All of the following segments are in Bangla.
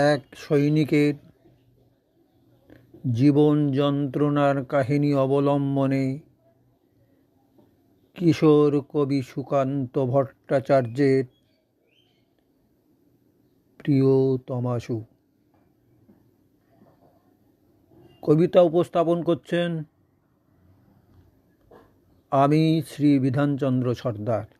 এক সৈনিকের জীবন যন্ত্রণার কাহিনী অবলম্বনে কিশোর কবি সুকান্ত ভট্টাচার্যের প্রিয়তমাশু কবিতা উপস্থাপন করছেন আমি শ্রী বিধানচন্দ্র সর্দার।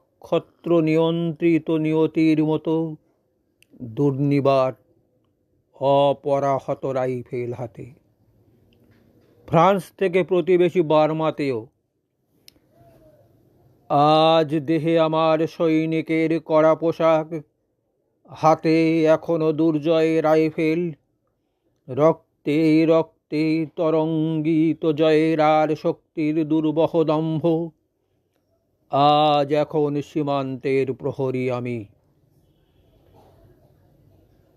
নক্ষত্র নিয়ন্ত্রিত নিয়তির মতো দুর্নিবার অপরাহত রাইফেল হাতে। ফ্রান্স থেকে প্রতিবেশী বার্মাতেও, আজ দেহে আমার সৈনিকের কড়া পোশাক, হাতে এখনও দুর্জয় রাইফেল রক্তে রক্তে তরঙ্গিত জয়ের আর শক্তির দুর্বহ দম্ভ আজ এখন সীমান্তের প্রহরী আমি।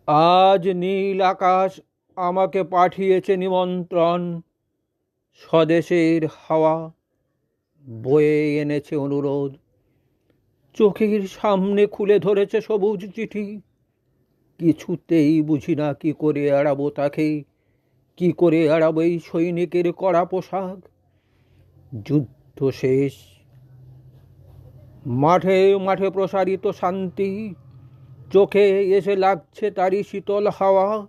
আজ নীল আকাশ আমাকে পাঠিয়েছে নিমন্ত্রণ। স্বদেশের হাওয়া বয়ে এনেছে অনুরোধ। চোখের সামনে খুলে ধরেছে সবুজ চিঠি। কিছুতেই বুঝি না কি করে এড়াবো তাকে। কি করে এড়াবো এই সৈনিকের কড়া পোশাক। যুদ্ধ শেষ। মাঠে মাঠে প্রসারিত শান্তি, চোখে এসে লাগছে তারই শীতল হাওয়া।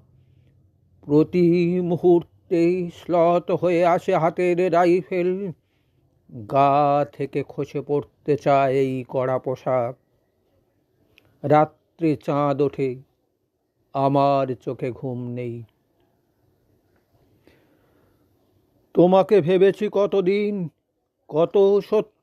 প্রতি মুহূর্তেই শ্লথ হয়ে আসে হাতের রাইফেল। গা থেকে খসে পড়তে চায় এই কড়া পোশাক। রাত্রে চাঁদ ওঠে, আমার চোখে ঘুম নেই। তোমাকে ভেবেছি কতদিন, কত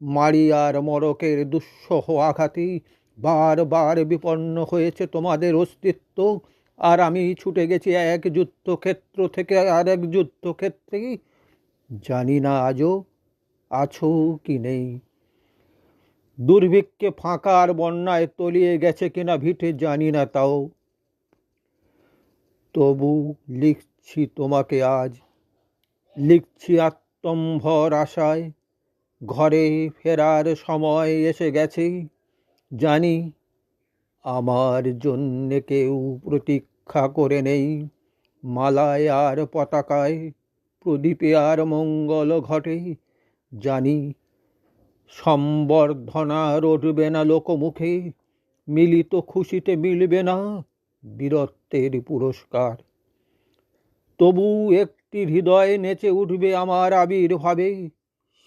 মারি আর মরকের দুঃসহ আঘাতে বারবার বিপন্ন হয়েছে তোমাদের অস্তিত্ব। আর আমি ছুটে গেছি এক যুদ্ধক্ষেত্র থেকে আর এক যুদ্ধক্ষেত্রে। জানি না আজও আছো কি নেই। দুর্ভিক্ষে ফাঁকা আর বন্যায় তলিয়ে গেছে কিনা ভিটে জানি না তাও। তবু লিখছি তোমাকে আজ, লিখছি আত্মম্ভর আশায়। ঘরে ফেরার সময় এসে গেছে। জানি আমার জন্যে কেউ প্রতীক্ষা করে নেই। মালায় আর পতাকায়, প্রদীপে আর মঙ্গল ঘটে। জানি সম্বর্ধনা রটবে না লোকমুখে, মিলিত খুশিতে মিলবে না বীরত্বের পুরস্কার। তবু একটি হৃদয় নেচে উঠবে আমার আবির্ভাবে।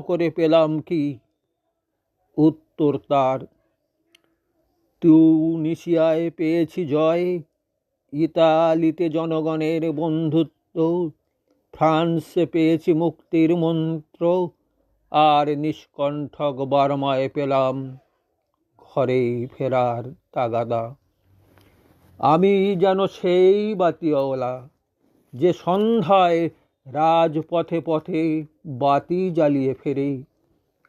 করে পেলাম কি? উত্তর তার তিউনিশিয়ায় পেয়েছি জয়, ইতালিতে জনগণের বন্ধুত্ব, ফ্রান্সে পেয়েছি মুক্তির মন্ত্র, আর নিষ্কণ্ঠক বার্মায় পেলাম ঘরে ফেরার তাগাদা। আমি যেন সেই বাতিওয়ালা, যে সন্ধ্যায় রাজপথে পথে বাতি জ্বালিয়ে ফেরে।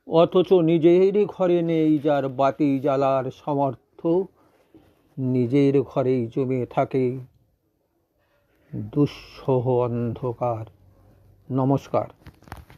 অথচ নিজের ঘরে নেই যার বাতি জ্বালার সামর্থ্য। নিজের ঘরেই জমে থাকে দুঃসহ অন্ধকার। নমস্কার।